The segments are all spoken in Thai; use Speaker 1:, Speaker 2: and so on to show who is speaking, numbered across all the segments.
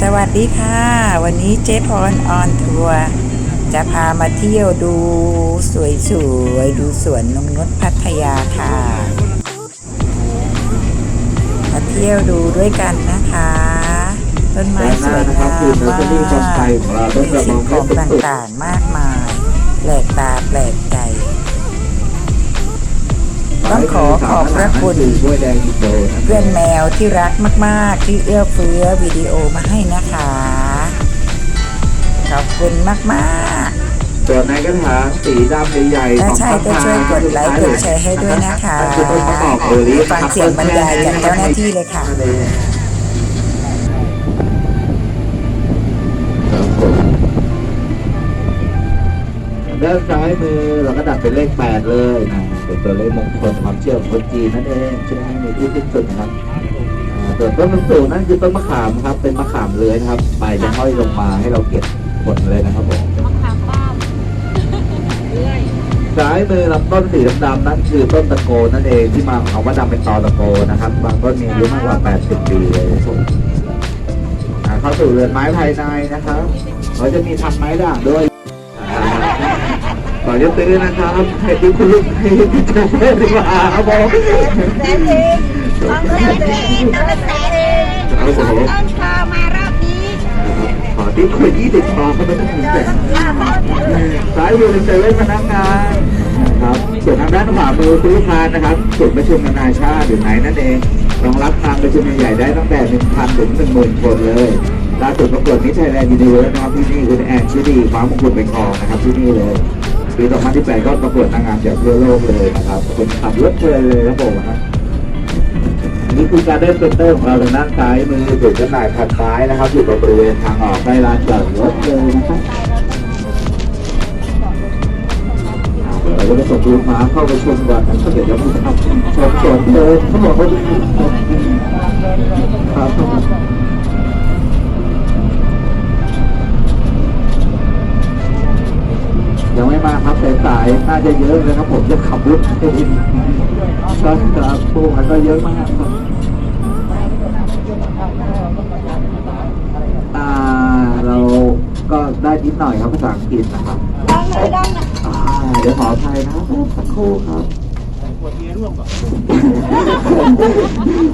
Speaker 1: สวัสดีค่ะ วันนี้เจ๊พรออนทัวร์จะพามาเที่ยวดูสวยๆ ดูสวนนงนุษพัทยาค่ะ มาเที่ยวดูด้วยกันนะคะ ต้นไม้สวยงามมากมีสิ่งของต่างๆมากมายแปลกตาแปลกใจ ต้องขอขอบพระคุณ
Speaker 2: ด้วยแดงอินโดนะ
Speaker 1: เพื่อนแมวที่รักมาก ๆ ที่เอื้อเฟื้อวิดีโอมาให้นะคะ ขอบคุณมาก
Speaker 2: ส่วนในกระถางสีดำใหญ่
Speaker 1: ๆ
Speaker 2: ๆ
Speaker 1: ถ้า
Speaker 2: ของ
Speaker 1: ใช่ก็ช่วยกดไลค์กดแชร์ให้ด้วยนะคะ
Speaker 2: คือต้นมะกอกโอลิฟ
Speaker 1: ฟังเสียงบรรยายจากเจ้าหน้าที่เลยค่ะ
Speaker 2: ครับผมด้านซ้ายมือเราก็ดัดเป็นเลขแปดเลยนะ เป็นตัวเลขมงคลความเชื่อของคนจีนนั่นเองชื่อให้มีที่สิ้นสุดนะครับอ่าส่วนต้นมะสูนั่นคือต้นมะขามครับ เป็นมะขามเลื้อยนะครับใบจะห้อยลงมาให้เราเก็บผลเลยนะครับผม
Speaker 3: มะขามป้อมเรื่อย
Speaker 2: ซ้ายมือลำต้นสีดำๆนั่นคือต้นตะโกนั่นเองที่มาของคำว่าดำเป็นตอตะโกนะครับ บางต้นมีอายุมากกว่า 80 ปีเลยครับผมอ่าเข้าสู่เรือนไม้ภายในนะครับเราจะมีทำไม้ด่างด้วยอ่าข อจะตื้อนะครับให้ดูคุณลุงให้ดูโชเฟอร์ดีกว่าครับผม
Speaker 3: แสนเองต้องแสนเองต้องแสนเอง
Speaker 2: ครับผม
Speaker 3: ต้นพอมารอบนี้
Speaker 2: ขอที่คุยยี่สิบพอก็ไม่ต้องถึงแสนซ้ายมือเป็นเซเว่นพนักงานครับส่วนทางด้านขวามือคือลูกค้านะครับศูนประชุมนานาชาติหรือไหนนั่นเองรองรับการประชุมใหญ่ได้ตั้งแต่1,000ถึง10,000คนเลยล่าสุดประกวดมิสไทยแลนด์ยูนิเวิร์สนะครับที่นี่คุณแอนชิดีคว้ามงกุฎเป็นทองนะครับที่นี่เลย ปี2018ก็ประกวดนางงามจากทั่วโลกเลยนะครับคนขับรถเชยเลยครับผมนะนี่คือการเดินเซ็นเตอร์ของเราทางด้านซ้ายมือจุดจำหน่ายพันไม้นะครับ อยู่บริเวณทางออกใกล้ลานจอดรถเลยนะครับเราจะส่งลูกม้าเข้าไปชมก่อนนะถ้าเกิดยังไม่ทำชมสวนเลยเขาบอกว่าดีครับายน่าจะเยอะเลยครับ ผมจะขับรถเองครับครับพวกมันก็เยอะมากครับอ่าเราก็ได้นิดหน่อยครับภาษาอังกฤษนะครับ
Speaker 3: ดังเลยดังนะ
Speaker 2: อ่าเดี๋ยวขออภัยนะครับสักครู่ครับขวดเบียร์ร่วงก่อน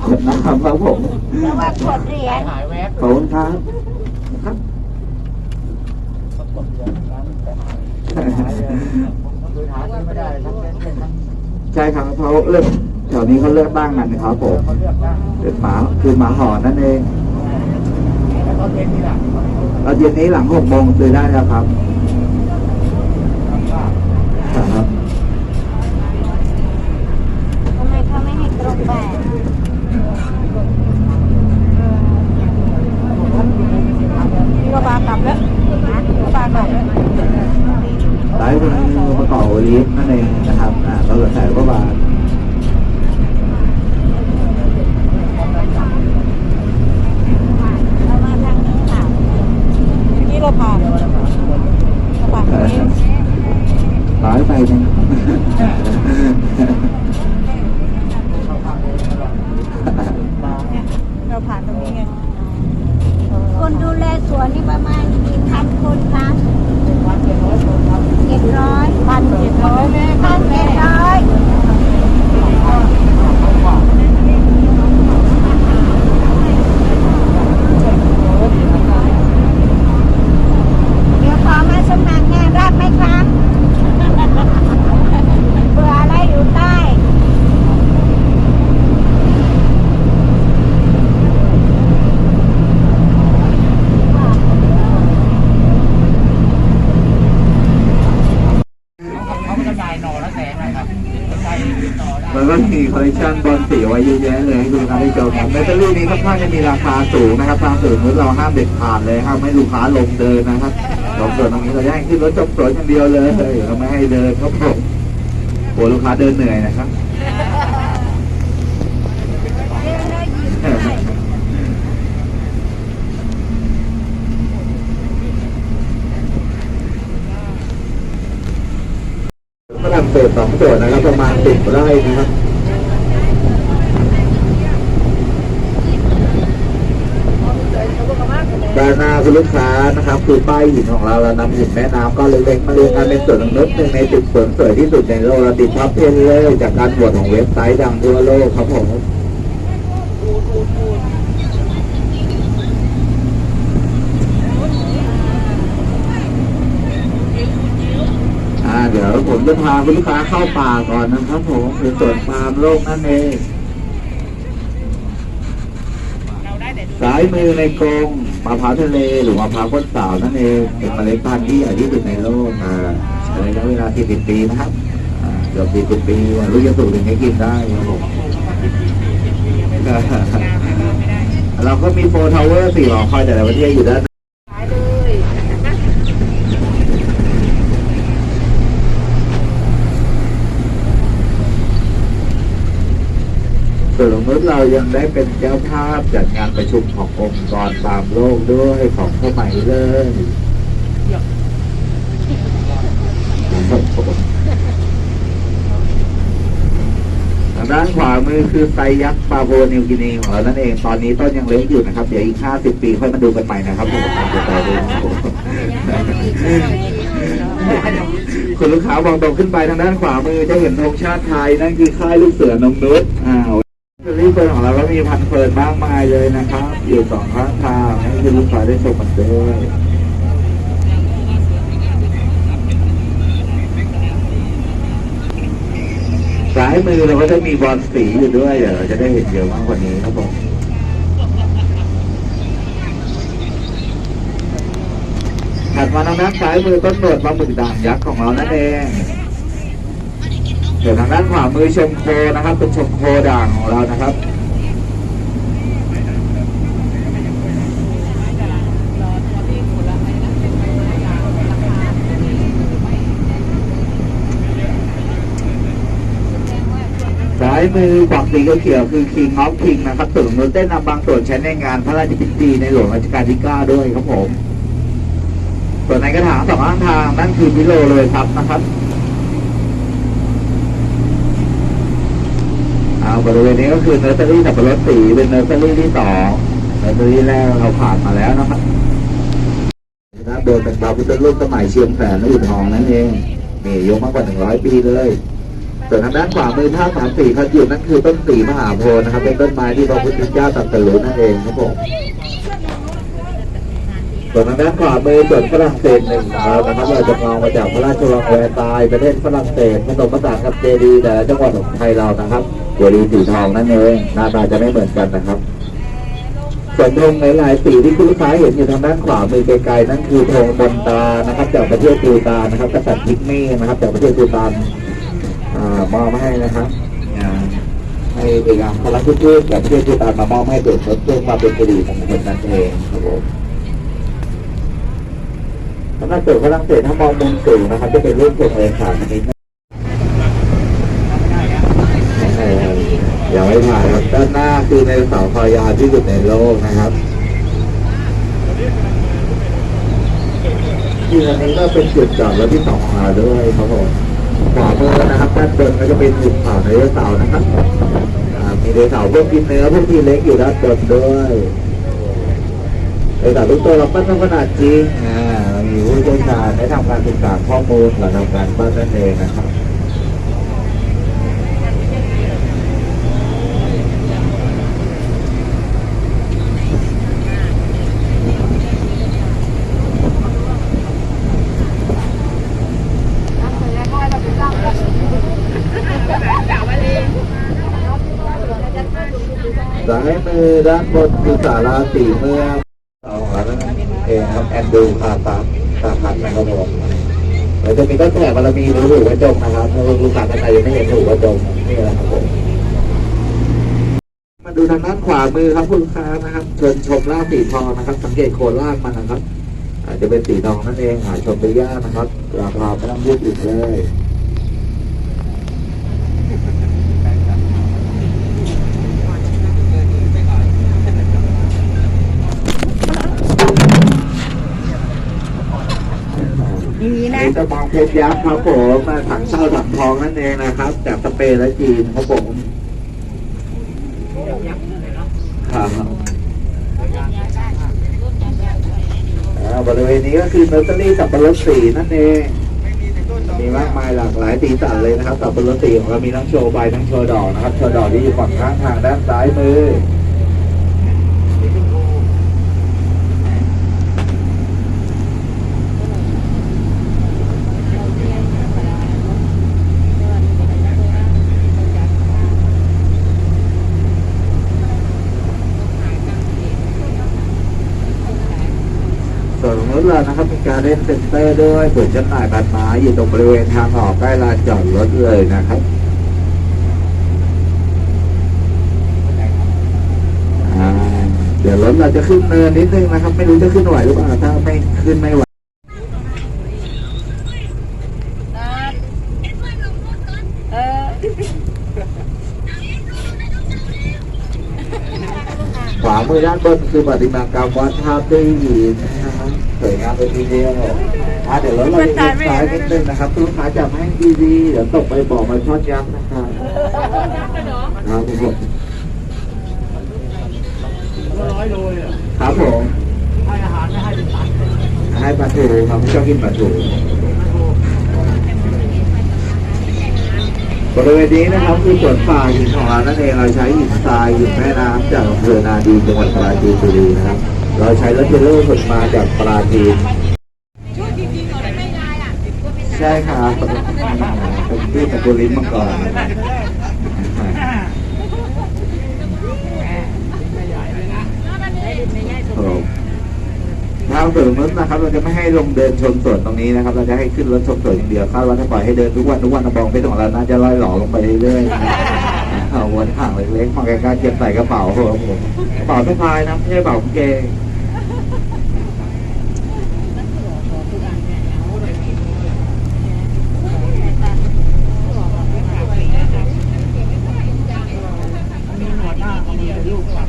Speaker 2: ขวดน้ำครับผม
Speaker 3: แต่ว่าขวดเหรียญ
Speaker 2: ขอบคุณครับครับ ใช่ครับเขาเลือกแถวนี้เขาเลือกตั้งกันนะครับผมเป็นหมาคือหมาหอนนั่นเองเราเย็นนี้หลังหกโมงซื้อได้แล้วครับครับ
Speaker 3: ทำไมเขาไม่ให้ตรงแบบพี่ก็บากลับแล้วก็บากลับแล้ว
Speaker 2: สายเป็นประกอบโอลิฟนั่นเองนะครับ อ่าเราจะใส่ก็บาท
Speaker 3: เรามาทางนี้ค่ะนี่เราผ่านเราผ่านตรงนี้
Speaker 2: ร้อยไปหนึง
Speaker 3: เราผ่านตรงนี้ไง คนดูแลสวนนี่ประมาณกี่พันคนคะเจ็ดร้อยพันเจ็ดร้อยพันเจ็ดร้อยเดี๋ยวขอมาสมัครงานรับไหมครับเบื่ออะไรอยู่ใต้
Speaker 2: แล้วก็มีคอล เลคชันบอลสีไว้เยอะแยะเลยให้คุณลูกค้าได้ชมครับแบตเตอรี่นี้ค่อนข้างจะมีราคาสูงนะครับตามสูตรนู้นเราห้ามเด็ดขาดเลยห้ามให้ลูกค้าลงเดินนะครับลงเดินตรงนี้เราแย่งขึ้นรถจบสวนอย่างเดียวเลยเราไม่ให้เดินครับผมโอ้ลูกค้าเดินเหนื่อยนะครับฝรั่งเศสสองส่วนนะครับประมาณสิบไร่นะครับ ด้ด้านหน้าคุณลูกค้านะครับคือป้ายหินของเราเรานำหินแม่น้ำก็เล็กๆมาเรียงกันเป็นส่วนหนึ่งหนึ่งในจุดสวนสวยที่สุดในโลกเราติดท็อปเทนเลยจากการบวชของเว็บไซต์ดังทั่วโลกครับผมอ่าเดี๋ยวผมจะพาคุณลูกค้าเข้าป่าก่อนนะครับผมคือสวนปาล์มโลกนั่นเองซ้ายมือในกรง มะพร้าวทะเลหรือมะพร้าวก้นสาวนั่นเองเป็นเมล็ดพันธุ์ที่ใหญ่ที่สุดในโลกอ่าใช้ระยะเวลา 40 ปีนะครับอ่าเกือบ40 ปีลูกจะสูงถึงให้กินได้ครับผมเราก็มีโฟร์ทาวเวอร์สี่หอคอยแต่ละประเทศอยู่ด้าน วนสมมติเรายังได้เป็นเจ้าภาพจัดงานประชุมขององค์กรตามโลกด้วยของสมัยเลยทางด้านขวามือคือไซยักษ์ปาโบนิวกินีของเรานั่นเอง ตอนนี้ต้นยังเล็กอยู่นะครับ เดี๋ยวอีก 50 ปีค่อยมาดูกันใหม่นะครับผมคุณลูกค้ามองตรงขึ้นไปทางด้านขวามือจะเห็นธงชาติไทย นั่นคือค่ายลูกเสือนงนุษย์อ้าว นี่เฟิร์นของเราก็มีพันเฟิร์นมากมายเลยนะครับ อยู่สองข้างทางให้คุณลูกค้าได้ชมกันด้วยซ้ายมือเราก็จะมีบอลสีอยู่ด้วยเดี๋ยวเราจะได้เห็นเยอะมากกว่านี้ครับผมถัดมาทางด้านซ้ายมือต้นหนวดปลาหมึกด่างยักษ์ของเรานั่นเอง เดี๋ยวทางด้านขวามือชมโคนะครับเป็นชมโคด่างของเรานะครับซ้ายมือฝั่งสีเขียวคือ King of King นะครับส่วนของเต้นนำบางส่วนใช้ในงานพระราชพิธีในหลวงรัชกาลที่ 9 ด้วยครับผมส่วนในกระถางสองข้างทางนั่นคือพิโลเลยครับนะครับ อ่า บริเวณนี้ก็คือเนอร์เซอรี่สับปะรดสีเป็นเนอร์เซอรี่ที่สองเนอร์เซอรี่แรกเราผ่านมาแล้วนะครับนะโดยเป็นพระพุทธรูปสมัยเชียงแสนและอุทองนั่นเองมีอายุมากกว่าหนึ่งร้อยปีเลยส่วนทางด้านขวามือท่าสามสี่พันอยู่นั่นคือต้นสีมหาโพธิ์นะครับ เป็นต้นไม้ที่พระพุทธเจ้าตรัสรู้นั่นเองครับผมส่วนทางด้านขวามือส่วนฝรั่งเศสหนึ่งเรานะครับเราจะมองมาจากพระราชวังแวร์ตายประเทศฝรั่งเศสผสมผสานกับเจดีย์แต่ละจังหวัดของไทยเรานะครับ เจดีย์สีทองนั่นเองหน้าตาจะไม่เหมือนกันนะครับส่วนธงหลายๆสีที่คุณลูกค้าเห็นอยู่ทางด้านขวามือไกลๆนั่นคือธงบนตานะครับจากประเทศปูตานนะครับกษัตริย์พิกมี่นะครับจากประเทศปูตานอ่ามอบให้นะครับให้เอกอัครราชทูตจากประเทศปูตานมามอบให้เด็กเพื่อมาเป็นสิริมงคลนั่นเองครับผมสำหรับส่วนฝรั่งเศสถ้ามองมุมสูงนะครับจะเป็นรูปทรงเอกสารนิดนะเอ่อยังไม่ถ่ายครับด้าน หน้าคือในเสาคอยาวที่สุดในโลกนะครับที่อันนี้ก็เป็นจุดจอดรถที่สองของเราด้วยครับผมขวามือนะครับด้านบนก็จะเป็นจุดเผาในเรือเสาร์นะครับมีเรือเสาร์พวกกินเนื้อพวกที่เล็กอยู่ด้านบนด้วยเรือเสาร์ทุกตัวเราปั้นต้องขนาดจริงอ่ามีผู้เชี่ยวชาญได้ทำการศึกษาข้อมูลก่อนทำการปั้นนั่นเองนะครับ ซ้ายมือด้านบนคือศาลาสีเมืองเอาของเรานั่นเองครับแอนดูคาตาตาพัดนะครับผมเดี๋ยวจะมีต้นแขกบารมีหรือหูกระจงนะครับถ้าลูกค้าท่านใดยังไม่เห็นหูกระจงนี่แหละครับผมมาดูทางด้านขวามือครับคุณลูกค้านะครับเชิญชมล่าสีทองนะครับ สังเกตโคนล่างมันนะครับ อาจจะเป็นสีทองนั่นเองหาชมได้ยากนะครับราคาไม่ต้องพูดอีกเลย
Speaker 3: ดีนะ
Speaker 2: นี่ กระบองเพชรยักษ์ครับผมมาถังเช่าถังทองนั่นเองนะครับ จากสเปนและจีนครับผมครับบริเวณนี้ก็คือเนอร์เซอรี่สับปะรดสีนั่นเองมีมากมายหลากหลายสีสันเลยนะครับสับปะรดสีของเรามีทั้งโชว์ใบทั้งโชว์ดอกนะครับโชว์ดอกที่อยู่ฝั่งข้างทางด้านซ้ายมือ ส่วนของร ถเรานะครับมีการเล่นเซ็นเตอร์ด้วยเปิดจำหน่ายบัตรไม้อยู่ตรงบริเวณทางออกใกล้ลานจอดรถเลยนะครับอ่าเดี๋ยวรถเราจะขึ้นเนินนิดนึงนะครับ ไม่รู้จะขึ้นไหวหรือเปล่าถ้าไม่ขึ้นไม่ไหว
Speaker 3: เออ
Speaker 2: ขวามือด้านบนคือปฏิมากรรมวัดท่าด้วยหินนะครับส วยงามเลยทีเดียวอ่าเดี๋ยวรถเราจะเลี้ยวซ้ายนิดนึงนะครับลูกค้าจับให้ดีๆเดี๋ยวตกไปบอกมาช็อตยักษ์นะครับครับผม
Speaker 4: ร้อยโลเลย
Speaker 2: ครับผม
Speaker 4: ให้อาหารไม่ให้เป็นตัน
Speaker 2: ให้ปลาทูครับชอบกินปลาทูบริเวณนี้นะครับคือสวนป่าหินของเรานั่นเองเราใช้หินทรายหินแม่น้ำจากอำเภอนาดีจังหวัดปราจีนบุรีนะครับ เราใช้รถเทรลเลอร์ขนมาจากปราจีนใช่ครับเป็นที่ตะกุลินมาก่อนครับทางสวนนุ้นนะครับ เราจะไม่ให้ลงเดินชมสวนตรงนี้นะครับ เราจะให้ขึ้นรถชมสวนอย่างเดียวคาดว่าถ้าปล่อยให้เดินทุกวันทุกวันนะบองเพชรของเราน่าจะล่อยหล่อลงไปเรื่อยๆนะครับเอาวนห่างเล็กๆมาใกล้ๆเก็บใส่กระเป๋าครับผมกระเป๋าสะพายนะไม่ใช่กระเป๋ากางเกง
Speaker 4: มีหนวดหน้าเขามีลูกปัด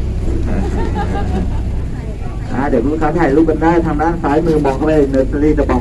Speaker 2: อ่าเดี๋ยวลูกค้าถ่ายรูปกันได้ทางด้านซ้ายมือมองเข้าไปเนอร์เซอรี่จะบอก